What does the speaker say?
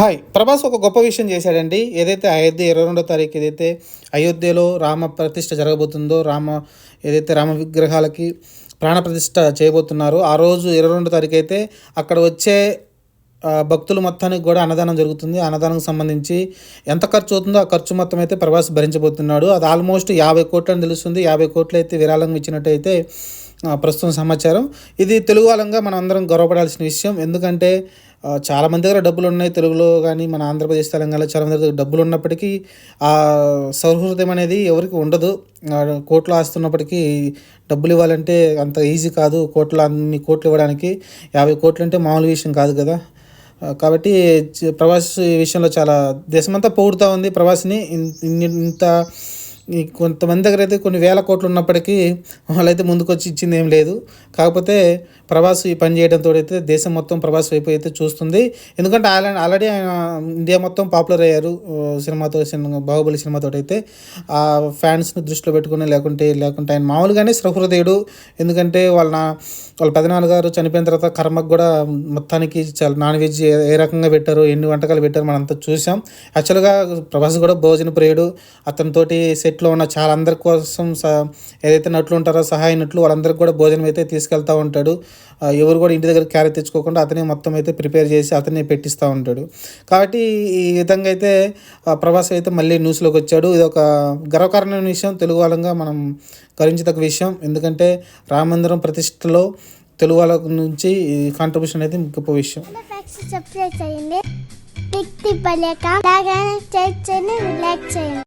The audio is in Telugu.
హాయ్. ప్రభాస్ ఒక గొప్ప విషయం చేశాడండి. ఏదైతే అయోధ్య ఇరవై రెండో తారీఖు ఏదైతే అయోధ్యలో రామ ప్రతిష్ట జరగబోతుందో రామ ఏదైతే రామ విగ్రహాలకి ప్రాణప్రతిష్ట చేయబోతున్నారు చేయబోతున్నారో ఆ రోజు ఇరవై రెండో తారీఖు అయితే అక్కడ వచ్చే భక్తులు మొత్తానికి కూడా అన్నదానం జరుగుతుంది. అన్నదానం సంబంధించి ఎంత ఖర్చు అవుతుందో ఆ ఖర్చు మొత్తం అయితే ప్రభాస్ భరించబోతున్నాడు. అది ఆల్మోస్ట్ యాభై కోట్లు అని తెలుస్తుంది. యాభై కోట్లు అయితే విరాళం ఇచ్చినట్టయితే ప్రస్తుతం సమాచారం. ఇది తెలుగు వాళ్ళంగా మనం అందరం గర్వపడాల్సిన విషయం. ఎందుకంటే చాలామంది చాలా మంది దగ్గర డబ్బులు ఉన్నాయి తెలుగులో కానీ మన ఆంధ్రప్రదేశ్ తెలంగాణలో చాలామంది దగ్గర డబ్బులు ఉన్నప్పటికీ ఆ సౌహృదయం అనేది ఎవరికి ఉండదు. కోట్లు ఆస్తున్నప్పటికీ డబ్బులు ఇవ్వాలంటే అంత ఈజీ కాదు. కోట్లు అన్ని కోట్లు ఇవ్వడానికి యాభై కోట్లు అంటే మామూలు విషయం కాదు కదా. కాబట్టి ప్రవాసి విషయంలో చాలా దేశమంతా పొగుడుతూ ఉంది. ప్రవాసిని ఇంత కొంతమంది దగ్గర అయితే కొన్ని వేల కోట్లు ఉన్నప్పటికీ వాళ్ళైతే ముందుకొచ్చి ఇచ్చింది ఏం లేదు. కాకపోతే ప్రభాస్ ఈ పని చేయడంతో అయితే దేశం మొత్తం ప్రభాస్ వైపు అయితే చూస్తుంది. ఎందుకంటే ఆయన ఆల్రెడీ ఆయన ఇండియా మొత్తం పాపులర్ అయ్యారు. సినిమాతో సినిమా బాహుబలి సినిమాతో అయితే ఆ ఫ్యాన్స్ని దృష్టిలో పెట్టుకుని లేకుంటే లేకుంటే ఆయన మామూలుగానే సహృదయుడు. ఎందుకంటే వాళ్ళ నా- వాళ్ళ పెదనాన్న గారు చనిపోయిన తర్వాత కర్మకు కూడా మొత్తానికి చాలా నాన్ వెజ్ ఏ రకంగా పెట్టారు ఎన్ని వంటకాలు పెట్టారు మనం అంతా చూసాం. యాక్చువల్గా ప్రభాస్ కూడా భోజన ప్రియుడు. అతనితోటి సెట్ సెట్లో ఉన్న చాలా అందరి కోసం ఏదైతే నట్లు ఉంటారో సహాయ నట్లు వాళ్ళందరికీ కూడా భోజనం అయితే తీసుకెళ్తూ ఉంటాడు. ఎవరు కూడా ఇంటి దగ్గర క్యారీ తెచ్చుకోకుండా అతనే మొత్తం అయితే ప్రిపేర్ చేసి అతనే పెట్టిస్తూ ఉంటాడు. కాబట్టి ఈ విధంగా అయితే ప్రభాస్ అయితే మళ్ళీ న్యూస్లోకి వచ్చాడు. ఇది ఒక గర్వకారణమైన విషయం. తెలుగు వాళ్ళంగా మనం గర్వించదగ్గ విషయం. ఎందుకంటే రామమందిరం ప్రతిష్టలో తెలుగు వాళ్ళ నుంచి కాంట్రిబ్యూషన్ అనేది గొప్ప విషయం. సబ్స్క్రైబ్ చేయండి. క్లిక్ తిప్పలేక చేయండి చేయండి.